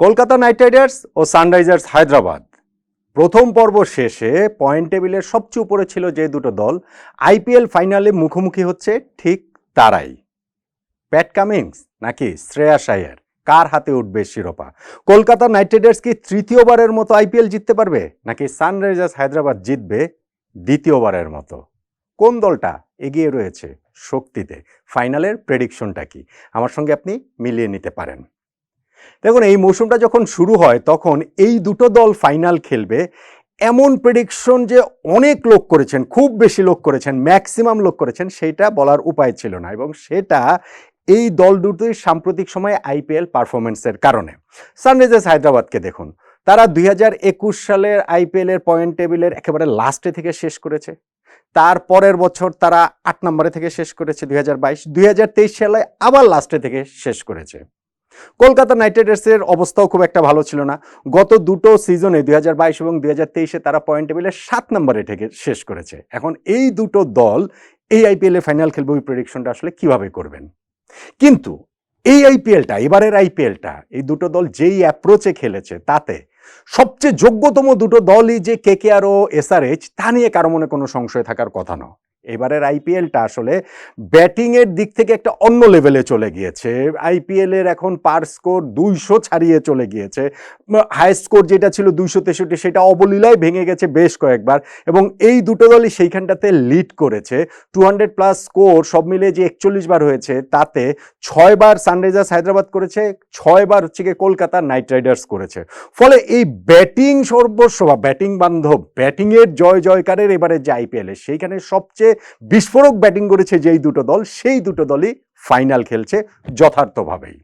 Kolkata Knight Riders ও Sunrisers Hyderabad. প্রথম পর্ব শেষে পয়েন্ট টেবিলের সবচেয়ে উপরে ছিল যে দুটো দল, আইপিএল ফাইনালে মুখোমুখি হচ্ছে ঠিক তারাই। প্যাট কামিংস নাকি শ্রেয়া আয়ার কার হাতে উঠবে শিরোপা? কলকাতা নাইট রাইডার্স কি তৃতীয়বারের মতো আইপিএল জিততে পারবে, নাকি সানরাইজার্স হায়দ্রাবাদ জিতবে দ্বিতীয়বারের মতো? কোন দলটা এগিয়ে রয়েছে শক্তিতে? ফাইনালের প্রেডিকশনটা কি? আমার সঙ্গে আপনি মিলিয়ে নিতে পারেন। দেখুন, এই মৌসুমটা যখন শুরু হয়, তখন এই দুটো দল ফাইনাল খেলবে। এমন প্রেডিকশন যে অনেক লোক করেছেন, খুব বেশি লোক করেছেন ম্যাক্সিমাম লোক করেছেন, সেটা বলার উপায় ছিল না এবং সেটা এই দল দুটোই সাম্প্রতিক সময়ে আইপিএল পারফরমেন্সের কারণে। সানরাইজার্স হায়দ্রাবাদকে দেখুন, তারা দুই হাজার একুশ সালের আইপিএলের পয়েন্ট টেবিলের একেবারে লাস্টে থেকে শেষ করেছে। তার পরের বছর তারা আট নম্বরে থেকে শেষ করেছে দুই হাজার বাইশ। দুই সালে আবার লাস্টে থেকে শেষ করেছে। কলকাতা নাইট রাইডার্সের অবস্থাও খুব একটা ভালো ছিল না। গত দুটো সিজনে দুই হাজার বাইশ এবং দুই তারা পয়েন্ট টেবিলের সাত নম্বরে থেকে শেষ করেছে। এখন এই দুটো দল এই আইপিএলে ফাইনাল খেলবে ওই প্রেডিকশনটা আসলে কীভাবে করবেন? কিন্তু এই আইপিএলটা, এবারের আইপিএলটা, এই দুটো দল যেই অ্যাপ্রোচে খেলেছে, তাতে সবচেয়ে যোগ্যতম দুটো দলই যে কে কে আর ও এসআরএইচ তা নিয়ে কারও মনে কোনো সংশয় থাকার কথা নয়। এবারের আইপিএলটা আসলে ব্যাটিংয়ের দিক থেকে একটা অন্য লেভেলে চলে গিয়েছে। আইপিএলের এখন পার স্কোর দুইশো ছাড়িয়ে চলে গিয়েছে। হাই স্কোর যেটা ছিল দুইশো তেষট্টি, সেটা অবলীলায় ভেঙে গেছে বেশ কয়েকবার এবং এই দুটো দলই সেইখানটাতে লিড করেছে। টু হান্ড্রেড প্লাস স্কোর সব মিলিয়ে যে একচল্লিশ বার হয়েছে, তাতে ছয়বার সানরাইজার্স হায়দ্রাবাদ করেছে, ছয়বার হচ্ছে গিয়ে কলকাতা নাইট রাইডার্স করেছে। ফলে এই ব্যাটিং সর্বস্ব বা ব্যাটিং বান্ধব, ব্যাটিংয়ের জয় জয়কারের এবারে যে আইপিএলে সেইখানে সবচেয়ে বিস্ফোরক ব্যাটিং করেছে যেই দুটো দল সেই দুটো দলই ফাইনাল খেলছে যথার্থভাবেই।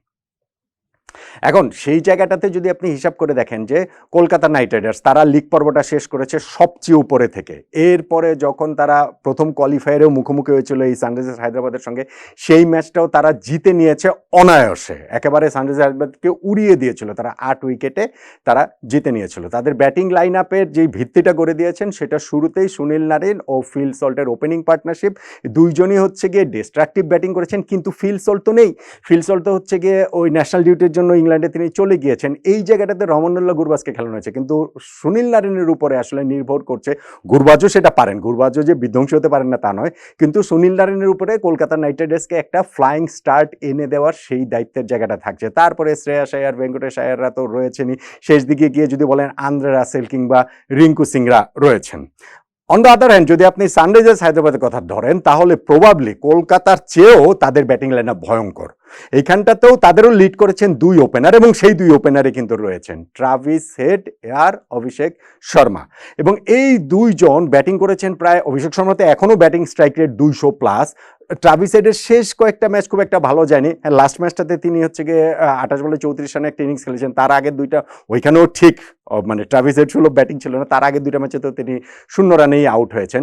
এখন সেই জায়গাটাতে যদি আপনি হিসাব করে দেখেন যে কলকাতা নাইট রাইডার্স, তারা লিগ পর্বটা শেষ করেছে সবচেয়ে উপরে থেকে। এরপরে যখন তারা প্রথম কোয়ালিফায়ারেও মুখোমুখি হয়েছিল এই সানরাইজার্স হায়দ্রাবাদের সঙ্গে, সেই ম্যাচটাও তারা জিতে নিয়েছে অনায়াসে। একেবারে সানরাইজার্স হায়দ্রাবাদকে উড়িয়ে দিয়েছিল। তারা আট উইকেটে তারা জিতে নিয়েছিল। তাদের ব্যাটিং লাইন আপের যেই ভিত্তিটা গড়ে দিয়েছেন, সেটা শুরুতেই সুনীল নারিন ও ফিল সল্টের ওপেনিং পার্টনারশিপ দুইজনই হচ্ছে গিয়ে ডিস্ট্রাকটিভ ব্যাটিং করেছেন, কিন্তু ফিল সল্ট তো নেই। ফিল সল্ট হচ্ছে গিয়ে ওই ন্যাশনাল ডিউটির জন্য ইংল্যান্ডে তিনি চলে গিয়েছেন। এই জায়গাটাতে রমনুল্লাহ গুরবাজকে খেলানো হয়েছে। কিন্তু সুনীল নারিনের উপরে আসলে নির্ভর করছে গুরবাজও সেটা পারেন। গুরবাজও যে বিধ্বংসী হতে পারেন না তা নয়। কিন্তু সুনীল নারিনের উপরে কলকাতা নাইট রাইডার্সকে একটা ফ্লাইং স্টার্ট এনে দেওয়ার সেই দায়িত্বের জায়গাটা থাকছে। তারপরে শ্রেয়া সায়ার ভেঙ্কটেশ আয়াররা তো রয়েছেনই। শেষ দিকে গিয়ে যদি বলেন আন্দ্রে রাসেল কিংবা রিঙ্কু সিংরা রয়েছেন। অন দ্য আদার হ্যান্ড যদি আপনি সানরাইজার্স হায়দ্রাবাদের কথা ধরেন, তাহলে প্রবাবলি কলকাতার চেয়েও তাদের ব্যাটিং লাইন ভয়ঙ্কর। এইখানটাতেও তাদেরও লিড করেছেন দুই ওপেনার এবং সেই দুই ওপেনারে কিন্তু রয়েছেন ট্রাভিস হেড আর অভিষেক শর্মা। এবং এই দুইজন ব্যাটিং করেছেন প্রায়, অভিষেক শর্মাতে এখনও ব্যাটিং স্ট্রাইক রেট দুইশো প্লাস ট্রাভিস হেডের শেষ কয়েকটা ম্যাচ খুব একটা ভালো যায়নি। লাস্ট ম্যাচটাতে তিনি হচ্ছে গিয়ে আঠাশ বলে চৌত্রিশ রানে একটা ইনিংস খেলেছেন। তার আগে দুইটা, ওইখানেও ঠিক মানে ট্রাভিস হেড ছিল ব্যাটিং ছিল না। তার আগে দুইটা ম্যাচে তো তিনি শূন্য রানেই আউট হয়েছেন।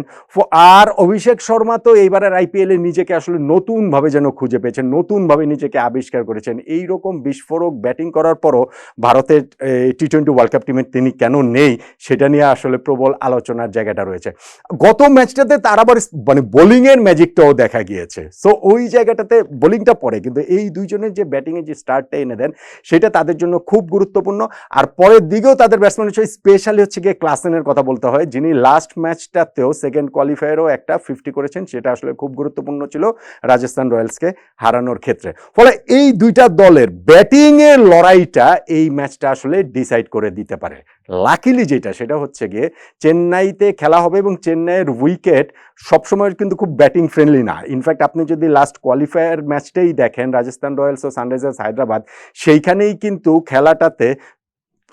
আর অভিষেক শর্মা তো এইবারের আইপিএলে নিজেকে আসলে নতুনভাবে যেন খুঁজে পেয়েছেন, নতুনভাবে নিজেকে আবিষ্কার করেছেন। এই রকম বিস্ফোরক ব্যাটিং করার পরও ভারতের টি টোয়েন্টি ওয়ার্ল্ড কাপ টিমে তিনি কেন নেই, সেটা নিয়ে আসলে প্রবল আলোচনার জায়গাটা রয়েছে। গত ম্যাচটাতে তার আবার মানে বোলিংয়ের ম্যাজিকটাও দেখা গিয়েছে। সো ওই জায়গাটাতে বোলিংটা পড়ে, কিন্তু এই দুইজনের যে ব্যাটিংয়ের যে স্টার্টটা এনে দেন, সেটা তাদের জন্য খুব গুরুত্বপূর্ণ। আর পরের দিকেও তাদের ব্যাটসম্যান হচ্ছে স্পেশালি হচ্ছে গিয়ে ক্লাসেনের কথা বলতে হয়, যিনি লাস্ট ম্যাচটাতেও সেকেন্ড কোয়ালিফায়ারও একটা ফিফটি করেছেন, সেটা আসলে খুব গুরুত্বপূর্ণ ছিল রাজস্থান রয়্যালসকে হারানোর ক্ষেত্রে। ফলে এই দুইটা দলের ব্যাটিংয়ের লড়াইটা এই ম্যাচটা আসলে ডিসাইড করে দিতে পারে। লাকিলি যেটা, সেটা হচ্ছে গিয়ে চেন্নাইতে খেলা হবে এবং চেন্নাইয়ের উইকেট সবসময় কিন্তু খুব ব্যাটিং ফ্রেন্ডলি না। ইনফ্যাক্ট আপনি যদি লাস্ট কোয়ালিফায়ার ম্যাচটাই দেখেন, রাজস্থান রয়্যালস ও সানরাইজার্স হায়দ্রাবাদ, সেইখানেই কিন্তু খেলাটাতে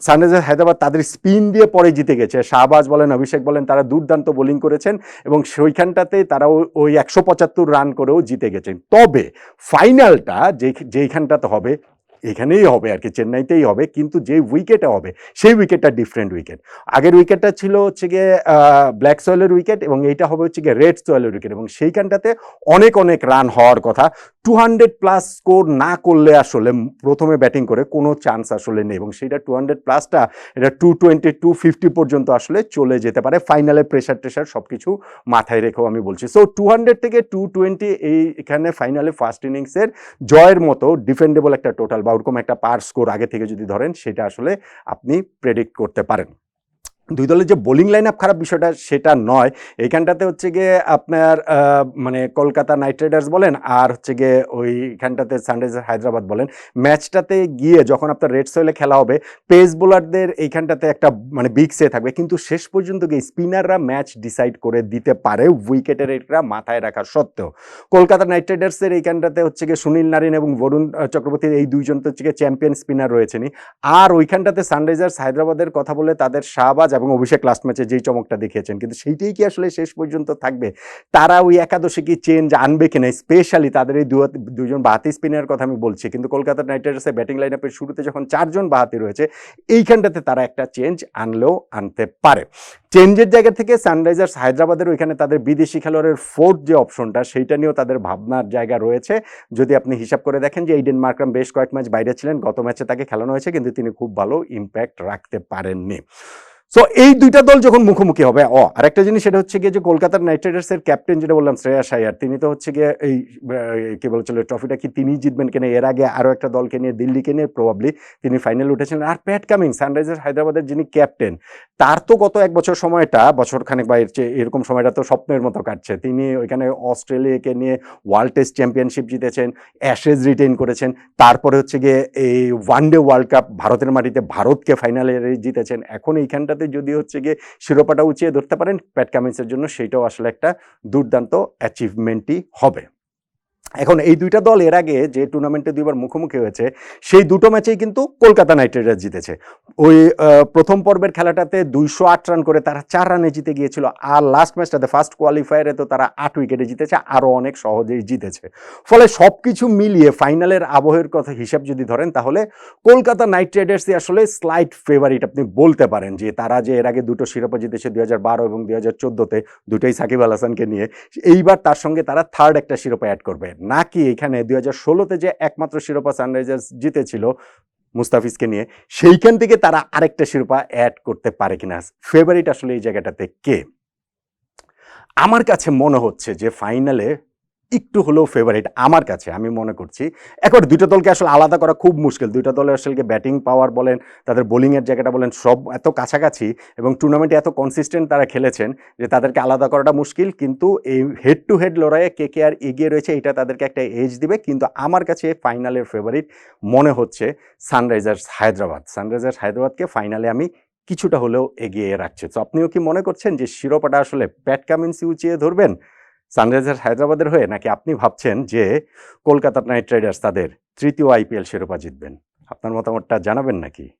সানরাইজার্স হায়দ্রাবাদ তাদের স্পিন দিয়ে পরে জিতে গেছে। শাহবাজ বলেন, অভিষেক বলেন, তারা দুর্দান্ত বোলিং করেছেন এবং সেইখানটাতে তারা ওই- একশো পঁচাত্তর রান করেও জিতে গেছেন। তবে ফাইনালটা যেইখানটাতে হবে এখানেই হবে আর কি, চেন্নাইতেই হবে, কিন্তু যে উইকেটে হবে, সেই উইকেটটা ডিফারেন্ট উইকেট আগের উইকেটটা ছিল হচ্ছে গিয়ে ব্ল্যাক সয়েলের উইকেট এবং এইটা হবে হচ্ছে গিয়ে রেড সয়েলের উইকেট এবং সেইখানটাতে অনেক অনেক রান হওয়ার কথা। টু হান্ড্রেড প্লাস স্কোর না করলে আসলে প্রথমে ব্যাটিং করে কোনো চান্স আসলে নেই এবং সেইটা টু হান্ড্রেড প্লাসটা এটা টু টোয়েন্টি টু ফিফটি পর্যন্ত আসলে চলে যেতে পারে। ফাইনালে প্রেশার টেশার সব কিছু মাথায় রেখেও আমি বলছি। সো টু হান্ড্রেড থেকে টু টোয়েন্টি এই এখানে ফাইনালে ফার্স্ট ইনিংসের জয়ের মতো ডিফেন্ডেবল একটা টোটাল বা ওরকম একটা পার স্কোর আগে থেকে যদি ধরেন, সেটা আসলে আপনি প্রেডিক্ট করতে পারেন। দুই দলের যে বোলিং লাইন আপ খারাপ বিষয়টা সেটা নয়। এইখানটাতে হচ্ছে গিয়ে আপনার মানে কলকাতা নাইট রাইডার্স বলেন আর হচ্ছে গিয়ে ওইখানটাতে সানরাইজার্স হায়দ্রাবাদ বলেন, ম্যাচটাতে গিয়ে যখন আপনার রেড সোয়েলে খেলা হবে পেস বোলারদের এইখানটাতে একটা মানে বিগ সে থাকবে। কিন্তু শেষ পর্যন্ত গিয়ে স্পিনাররা ম্যাচ ডিসাইড করে দিতে পারে উইকেটের এটা মাথায় রাখা সত্ত্বেও। কলকাতা নাইট রাইডার্সের এইখানটাতে হচ্ছে গিয়ে সুনীল নারিন এবং বরুণ চক্রবর্তীর এই দুইজন তো হচ্ছে গিয়ে চ্যাম্পিয়ন স্পিনার রয়েছেনই। আর ওইখানটাতে সানরাইজার্স হায়দ্রাবাদের কথা বলে তাদের শাহবাজ এবং অভিষেক লাস্ট ম্যাচে যেই চমকটা দেখিয়েছেন, কিন্তু সেইটাই কি আসলে শেষ পর্যন্ত থাকবে? তারা ওই একাদশে কি চেঞ্জ আনবে কিনা? স্পেশালি তাদের এই দুজন বাহাতি স্পিনারের কথা আমি বলছি, কিন্তু কলকাতা নাইট রাইডার্সের ব্যাটিং লাইন আপের শুরুতে যখন চারজন বাহাতি রয়েছে, এইখানটাতে তারা একটা চেঞ্জ আনলেও আনতে পারে। চেঞ্জের জায়গা থেকে সানরাইজার্স হায়দ্রাবাদের ওইখানে তাদের বিদেশি খেলোয়াড়ের ফোর্থ যে অপশনটা সেইটা নিয়েও তাদের ভাবনার জায়গা রয়েছে। যদি আপনি হিসাব করে দেখেন যে এইডেন মার্করাম বেশ কয়েক ম্যাচ বাইরে ছিলেন, গত ম্যাচে তাকে খেলানো হয়েছে, কিন্তু তিনি খুব ভালো ইম্প্যাক্ট রাখতে পারেননি। সো এই দুইটা দল যখন মুখোমুখি হবে ও আরেকটা জিনিস সেটা হচ্ছে গিয়ে যে কলকাতার নাইট রাইডার্সের ক্যাপ্টেন যেটা বললাম, শ্রেয়া সায়ার তিনি তো হচ্ছে গিয়ে এই কি বলছিল ট্রফিটা কি তিনিই জিতবেন কিনা, এর আগে আরও একটা দলকে নিয়ে, দিল্লিকে নিয়ে প্রবাবলি তিনি ফাইনাল উঠেছিলেন। আর প্যাট কামিং সানরাইজার্স হায়দ্রাবাদের যিনি ক্যাপ্টেন তার তো গত এক বছর সময়টা, বছর খানেক বা এর চেয়ে এরকম সময়টা তো স্বপ্নের মতো কাটছে। তিনি ওইখানে অস্ট্রেলিয়াকে নিয়ে ওয়ার্ল্ড টেস্ট চ্যাম্পিয়নশিপ জিতেছেন অ্যাশেজ রিটেইন করেছেন, তারপরে হচ্ছে গিয়ে এই ওয়ান ডে ওয়ার্ল্ড কাপ ভারতের মাটিতে ভারতকে ফাইনালে জিতেছেন। এখন এইখানটাতে যদি হচ্ছে গিয়ে শিরোপাটা উঁচিয়ে ধরতে পারেন প্যাট কামিন্সের জন্য সেইটাও আসলে একটা দুর্দান্ত অ্যাচিভমেন্টই হবে। এখন এই দুইটা দল এর আগে যে টুর্নামেন্টে দুইবার মুখোমুখি হয়েছে, সেই দুটো ম্যাচেই কিন্তু কলকাতা নাইট রাইডার্স জিতেছে। ওই প্রথম পর্বের খেলাটাতে দুইশো আট রান করে তারা চার রানে জিতে গিয়েছিল আর লাস্ট ম্যাচটাতে ফার্স্ট কোয়ালিফায়ারে তো তারা আট উইকেটে জিতেছে আরও অনেক সহজেই জিতেছে। ফলে সব কিছু মিলিয়ে ফাইনালের আবহের কথা হিসাব যদি ধরেন, তাহলে কলকাতা নাইট রাইডার্সই আসলে স্লাইট ফেভারিট আপনি বলতে পারেন যে তারা যে এর আগে দুটো শিরোপা জিতেছে দুই হাজার বারো এবং দুই হাজার চোদ্দোতে, দুটোই সাকিব আল হাসানকে নিয়ে, এইবার তার সঙ্গে তারা থার্ড একটা শিরোপা অ্যাড করবে। নাকি এখানে দুই হাজার ষোলোতে যে একমাত্র শিরোপা সানরাইজার্স জিতেছিল মুস্তাফিজকে নিয়ে, সেইখান থেকে তারা আরেকটা শিরোপা অ্যাড করতে পারে কিনা? ফেভারিট আসলে এই জায়গাটাতে কে? আমার কাছে মনে হচ্ছে যে ফাইনালে একটু হলেও ফেভারিট আমার কাছে, আমি মনে করছি। এখন দুইটা দলকে আসলে আলাদা করা খুব মুশকিল। দুইটা দলের আসলে ব্যাটিং পাওয়ার বলেন, তাদের বোলিংয়ের জায়গাটা বলেন, সব এত কাছাকাছি এবং টুর্নামেন্টে এত কনসিস্টেন্ট তারা খেলেছেন যে তাদেরকে আলাদা করাটা মুশকিল। কিন্তু এই হেড টু হেড লড়াইয়ে কে কে আর এগিয়ে রয়েছে এটা তাদেরকে একটা এজ দিবে। কিন্তু আমার কাছে ফাইনালের ফেভারিট মনে হচ্ছে সানরাইজার্স হায়দ্রাবাদ। সানরাইজার্স হায়দ্রাবাদকে ফাইনালে আমি কিছুটা হলেও এগিয়ে রাখছে। তো আপনিও কি মনে করছেন যে শিরোপাটা আসলে প্যাট কামিন্সি উঁচিয়ে ধরবেন? সানরাইজার্স হায়দ্রাবাদের হয়ে নাকি আপনি ভাবছেন যে কলকাতা নাইট রাইডার্স তাদের তৃতীয় আইপিএল শিরোপা জিতবেন? আপনার মতামতটা জানাবেন নাকি?